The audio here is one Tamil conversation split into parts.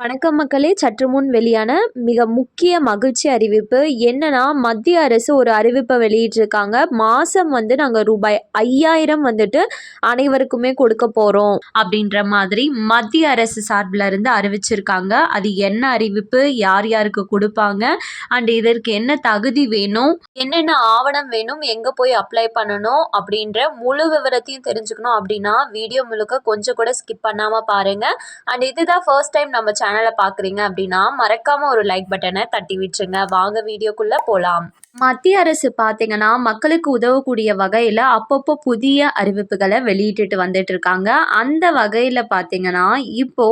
வணக்கம் மக்களே. சற்று முன் வெளியான மிக முக்கிய மகிழ்ச்சி அறிவிப்பு என்னன்னா மத்திய அரசு ஒரு அறிவிப்பை வெளியிட்டிருக்காங்க. மாதம் வந்து நாங்கள் ரூபாய் ஐயாயிரம் வந்துட்டு அனைவருக்குமே கொடுக்க போகிறோம் அப்படின்ற மாதிரி மத்திய அரசு சார்பில் இருந்து அறிவிச்சிருக்காங்க. அது என்ன அறிவிப்பு? யார் யாருக்கு கொடுப்பாங்க? அண்ட் இதற்கு என்ன தகுதி வேணும்? என்னென்ன ஆவணம் வேணும்? எங்கே போய் அப்ளை பண்ணணும்? அப்படின்ற முழு விவரத்தையும் தெரிஞ்சுக்கணும் அப்படின்னா வீடியோ முழுக்க கொஞ்சம் கூட ஸ்கிப் பண்ணாமல் பாருங்கள் அண்ட் இதுதான் ஃபர்ஸ்ட் டைம் நம்ம சேனல் பார்க்குறீங்க அப்படின்னா மறக்காமல் ஒரு லைக் பட்டனை தட்டி விட்டுருங்க. வாங்க வீடியோக்குள்ளே போகலாம் மத்திய அரசு பார்த்தீங்கன்னா மக்களுக்கு உதவக்கூடிய வகையில் அப்பப்போ புதிய அறிவிப்புகளை வெளியிட்டுட்டு வந்துட்டு இருக்காங்க. அந்த வகையில் பார்த்தீங்கன்னா இப்போ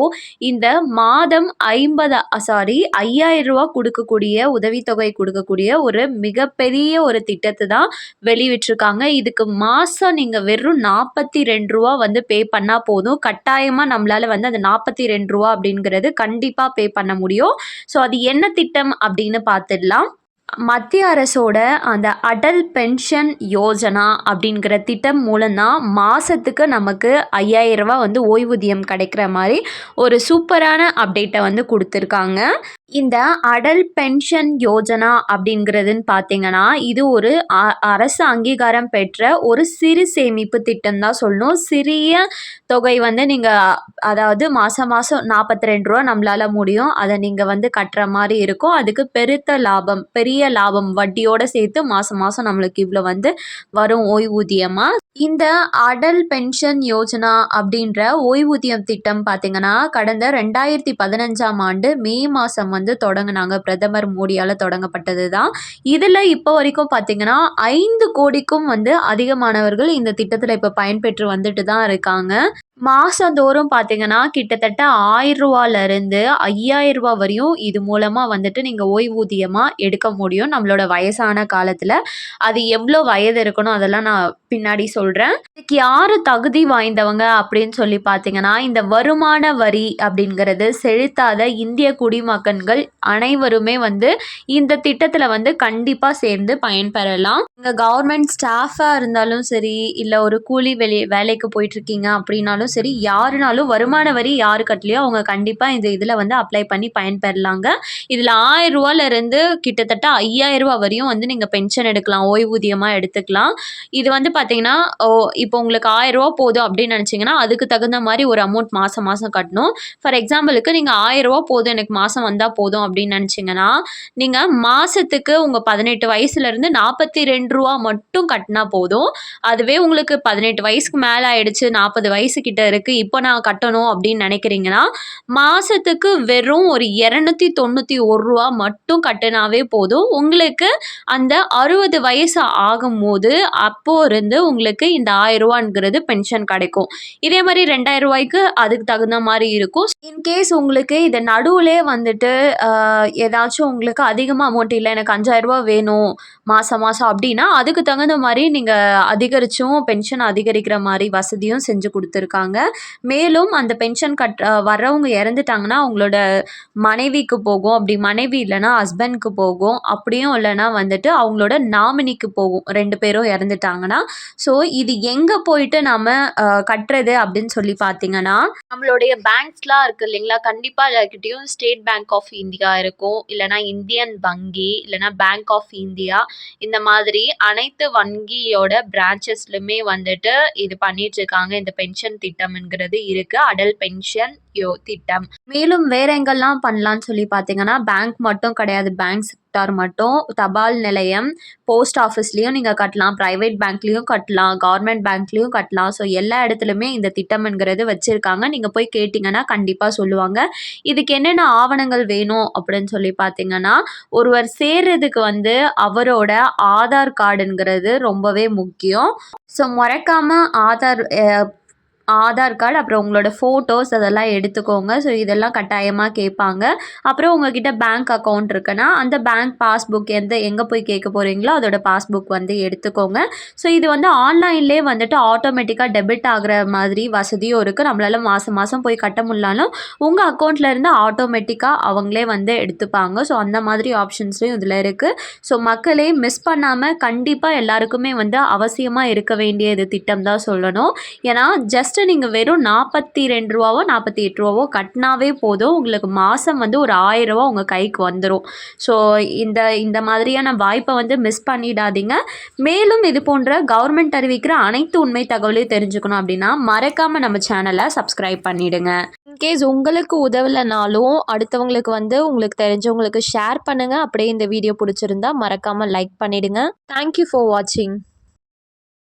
இந்த மாதம் ஐம்பது சாரி ஐயாயிரம் ரூபா கொடுக்கக்கூடிய உதவித்தொகை கொடுக்கக்கூடிய ஒரு மிகப்பெரிய ஒரு திட்டத்தை தான் வெளியிட்டிருக்காங்க. இதுக்கு மாதம் நீங்கள் வெறும் நாற்பத்தி ரெண்டு ரூபா வந்து பே பண்ணால் போதும். கட்டாயமாக நம்மளால் வந்து அந்த நாற்பத்தி ரெண்டு ரூபா அப்படிங்கிறது கண்டிப்பாக பே பண்ண முடியும். ஸோ அது என்ன திட்டம் அப்படின்னு பார்த்துடலாம் மத்திய அரசோட அந்த அடல் பென்ஷன் யோஜனா அப்படிங்கிற திட்டம் மூலம்தான் மாதத்துக்கு நமக்கு ஐயாயிரம் வந்து ஓய்வூதியம் கிடைக்கிற மாதிரி ஒரு சூப்பரான அப்டேட்டை வந்து கொடுத்துருக்காங்க. இந்த அடல் பென்ஷன் யோஜனா அப்படிங்கிறதுன்னு பார்த்தீங்கன்னா இது ஒரு அ- அரசு அங்கீகாரம் பெற்ற ஒரு சிறு சேமிப்பு திட்டம் தான் சொல்லணும். சிறிய தொகை வந்து நீங்கள் அதாவது மாதம் மாதம் நாற்பத்தி ரெண்டு ரூபா நம்மளால் முடியும். அதை நீங்கள் வந்து கட்டுற மாதிரி இருக்கும். அதுக்கு பெருத்த லாபம் பெரிய லாபம் வட்டியோடு சேர்த்து மாதம் மாதம் நம்மளுக்கு இவ்வளோ வந்து வரும் ஓய்வூதியமாக இந்த அடல் பென்ஷன் யோஜனா அப்படின்ற ஓய்வூதியம் திட்டம் பார்த்தீங்கன்னா கடந்த ரெண்டாயிரத்தி பதினஞ்சாம் ஆண்டு மே மாதம் வந்து தொடங்கினாங்க. பிரதமர் மோடியால் தொடங்கப்பட்டது தான் இதில் இப்போ வரைக்கும் பார்த்தீங்கன்னா ஐந்து கோடிக்கும் வந்து அதிகமானவர்கள் இந்த திட்டத்தில் இப்போ பயன்பெற்று வந்துட்டு தான் இருக்காங்க. மாதந்தோறும் பார்த்தீங்கன்னா கிட்டத்தட்ட ஆயிரம் ஐயாயிரரூவா ஐயாயிரம் ரூபா வரையும் இது மூலமாக வந்துட்டு நீங்கள் ஓய்வூதியமாக எடுக்க முடியும் நம்மளோட வயசான காலத்தில். அது எவ்வளோ வயது இருக்கணும் அதெல்லாம் நான் பின்னாடி சொல்கிறேன் இதுக்கு யார் தகுதி வாய்ந்தவங்க அப்படின்னு சொல்லி பார்த்தீங்கன்னா இந்த வருமான வரி அப்படிங்கிறது செலுத்தாத இந்திய குடிமக்கன்கள் அனைவருமே வந்து இந்த திட்டத்தில் வந்து கண்டிப்பாக சேர்ந்து பயன்பெறலாம். இங்கே கவர்மெண்ட் ஸ்டாஃபாக இருந்தாலும் சரி இல்லை ஒரு கூலி வெளி வேலைக்கு போயிட்டுருக்கீங்க அப்படின்னாலும் சரி யாருனாலும் வருமான வரி யாரு கட்டலையோ அவங்க கண்டிப்பாக இந்த இதில் வந்து அப்ளை பண்ணி பயன்பெறலாங்க. இதில் ஆயிரம் ரூபாயிலிருந்து கிட்டத்தட்ட ஐயாயிரம் ரூபா வரையும் வந்து நீங்கள் பென்ஷன் எடுக்கலாம் ஓய்வூதியமாக எடுத்துக்கலாம். இது வந்து பார்த்தீங்கன்னா ஓ இப்போ உங்களுக்கு ஆயிரம் ரூபா போதும் அப்படின்னு நினச்சிங்கன்னா அதுக்கு தகுந்த மாதிரி ஒரு அமௌண்ட் மாதம் மாதம் கட்டணும். ஃபார் எக்ஸாம்பிளுக்கு நீங்கள் ஆயிரம் ரூபா போதும் எனக்கு மாதம் வந்தால் போதும் அப்படின்னு நினச்சிங்கன்னா நீங்கள் மாதத்துக்கு உங்கள் பதினெட்டு வயசுலேருந்து நாற்பத்தி ரெண்டு ரூபா மட்டும் கட்டினா போதும். அதுவே உங்களுக்கு பதினெட்டு வயசுக்கு மேலே ஆயிடுச்சு நாற்பது வயசு கிட்ட இருக்குது இப்போ நான் கட்டணும் அப்படின்னு நினைக்கிறீங்கன்னா மாதத்துக்கு வெறும் ஒரு இரநூத்தி தொண்ணூற்றி ஒரு ரூபா மட்டும் கட்டினாவே போதும். உங்களுக்கு அந்த அறுபது வயசு ஆகும்போது அப்போ இருந்து உங்களுக்கு இந்த ஆயிரம் ரூபாங்கிறது பென்ஷன் கிடைக்கும். இதே மாதிரி ரெண்டாயிரம் ரூபாய்க்கு அதுக்கு தகுந்த மாதிரி இருக்கும். இன்கேஸ் உங்களுக்கு இதை நடுவுலே வந்துட்டு ஏதாச்சும் உங்களுக்கு அதிகமாக அமௌண்ட் இல்லை எனக்கு அஞ்சாயிரம் ரூபா வேணும் மாதம் மாதம் அப்படின்னா அதுக்கு தகுந்த மாதிரி நீங்கள் அதிகரிச்சும் பென்ஷன் அதிகரிக்கிற மாதிரி வசதியும் செஞ்சு கொடுத்துருக்காங்க. மேலும் அந்த பென்ஷன் கட் வர்றவங்க இறந்துட்டாங்கன்னா அவங்களோட மனைவிக்கு போகும். அப்படி மனைவி இல்லைன்னா ஹஸ்பண்ட்க்கு போகும். அப்படியும் இல்லைன்னா வந்துட்டு அவங்களோட நாமினிக்கு போகும். ரெண்டு பேரும் இறந்துட்டாங்கன்னா. ஸோ இது எங்கே போயிட்டு நாம் கட்டுறது அப்படின்னு சொல்லி பார்த்தீங்கன்னா நம்மளுடைய பேங்க்ஸ்லாம் இருக்குது இல்லைங்களா? கண்டிப்பாக எல்லாருக்கிட்டேயும் ஸ்டேட் பேங்க் ஆஃப் இந்தியா இருக்கும். இல்லைனா இந்தியன் வங்கி இல்லைனா பேங்க் ஆஃப் இந்தியா இந்த மாதிரி அனைத்து வங்கியோட பிரான்ச்சஸ்லுமே வந்துட்டு இது பண்ணிட்டு இருக்காங்க. இந்த பென்ஷன் திட்டம்ங்கிறது இருக்குது அடல் பென்ஷன் யோ திட்டம். மேலும் வேற எங்கெல்லாம் பண்ணலான்னு சொல்லி பார்த்தீங்கன்னா பேங்க் மட்டும் கிடையாது. பேங்க் செக்டார் மட்டும் தபால் நிலையம் போஸ்ட் ஆஃபீஸ்லேயும் நீங்கள் கட்டலாம். ப்ரைவேட் பேங்க்லேயும் கட்டலாம். கவர்மெண்ட் பேங்க்லேயும் கட்டலாம். ஸோ எல்லா இடத்துலையுமே இந்த திட்டம்ங்கிறது வச்சுருக்காங்க. நீங்கள் போய் கேட்டிங்கன்னா கண்டிப்பாக சொல்லுவாங்க. இதுக்கு என்னென்ன ஆவணங்கள் வேணும் அப்படின்னு சொல்லி பார்த்தீங்கன்னா ஒருவர் சேர்றதுக்கு வந்து அவரோட ஆதார் கார்டுங்கிறது ரொம்பவே முக்கியம். ஸோ மறக்காமல் ஆதார் ஆதார் கார்டு அப்புறம் உங்களோட ஃபோட்டோஸ் அதெல்லாம் எடுத்துக்கோங்க. ஸோ இதெல்லாம் கட்டாயமாக கேட்பாங்க. அப்புறம் உங்ககிட்ட பேங்க் அக்கௌண்ட் இருக்குன்னா அந்த பேங்க் பாஸ்புக் எந்த எங்கே போய் கேட்க போகிறீங்களோ அதோட பாஸ்புக் வந்து எடுத்துக்கோங்க. ஸோ இது வந்து ஆன்லைன்லேயே வந்துட்டு ஆட்டோமேட்டிக்காக டெபிட் ஆகுற மாதிரி வசதியும் இருக்குது நம்மளால் மாதம் மாதம் போய் கட்ட முடியலனாலும் உங்கள் அக்கௌண்ட்டில் இருந்து ஆட்டோமேட்டிக்காக அவங்களே வந்து எடுத்துப்பாங்க. ஸோ அந்த மாதிரி ஆப்ஷன்ஸும் இதில் இருக்குது ஸோ மக்களே மிஸ் பண்ணாமல் கண்டிப்பாக எல்லாருக்குமே வந்து அவசியமாக இருக்க வேண்டிய இது திட்டம் தான் சொல்லணும். ஏன்னா ஜஸ்ட் ஜஸ்ட்டு நீங்கள் வெறும் நாற்பத்தி ரெண்டு ரூபாவோ நாற்பத்தி எட்டு ரூபாவோ கட்டினாவே போதும். உங்களுக்கு மாதம் வந்து ஒரு ஆயிரரூவா உங்கள் கைக்கு வந்துடும் ஸோ இந்த இந்த மாதிரியான வாய்ப்பை வந்து மிஸ் பண்ணிடாதீங்க. மேலும் இது போன்ற கவர்மெண்ட் அறிவிக்கிற அனைத்து உண்மை தகவலையும் தெரிஞ்சுக்கணும் அப்படின்னா மறக்காமல் நம்ம சேனலை சப்ஸ்கிரைப் பண்ணிவிடுங்க இன்கேஸ் உங்களுக்கு உதவலைனாலும் அடுத்தவங்களுக்கு வந்து உங்களுக்கு தெரிஞ்சவங்களுக்கு ஷேர் பண்ணுங்கள் அப்படியே இந்த வீடியோ பிடிச்சிருந்தா மறக்காமல் லைக் பண்ணிவிடுங்க தேங்க்யூ ஃபார் வாட்சிங்